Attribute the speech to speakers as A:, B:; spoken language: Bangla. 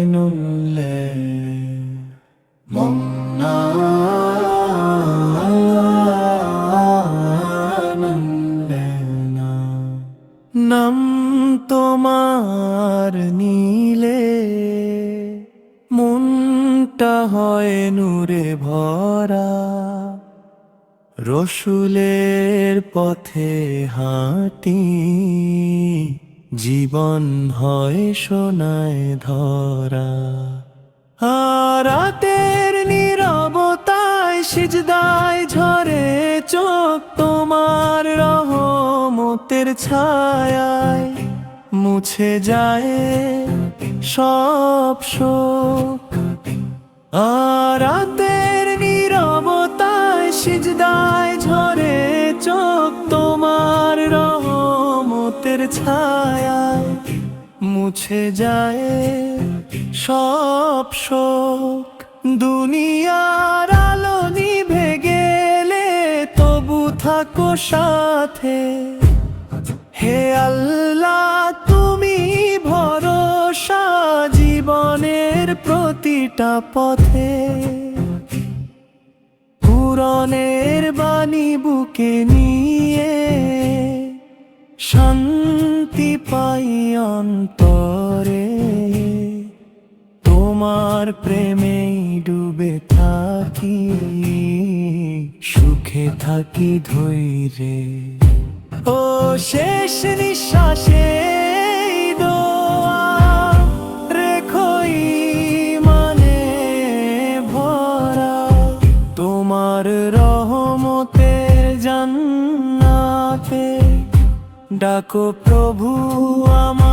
A: നമ്മായനുള്ളേ নাম তোমার নীলে মনটা হয় নূরে ভরা রসুলের পথে হাঁটি, জীবন হয় সোনায় ধরা। রাতের নিরবতায় সিজদায় ঝরে চোখ তোমার রহমতের ছায়ায় মুছে যায় সব শোক। আর রাতের নিরবতায় সিজদায় রহমতের ছায়ায় মুছে যায় সব শোক। দুনিয়ার আলো নিভে গেলে তবু থাকো সাথে। হে আল্লাহ, তুমি ভরসা জীবনের প্রতিটা পথে। পুরনের বাণী বুকে নিয়ে শান্তি পাই অন্তরে। তোমার প্রেমেই ডুবে থাকি সুখে থাকি ধৈরে ও শেষ নিঃশ্বাসে ডাকো প্রভু আমার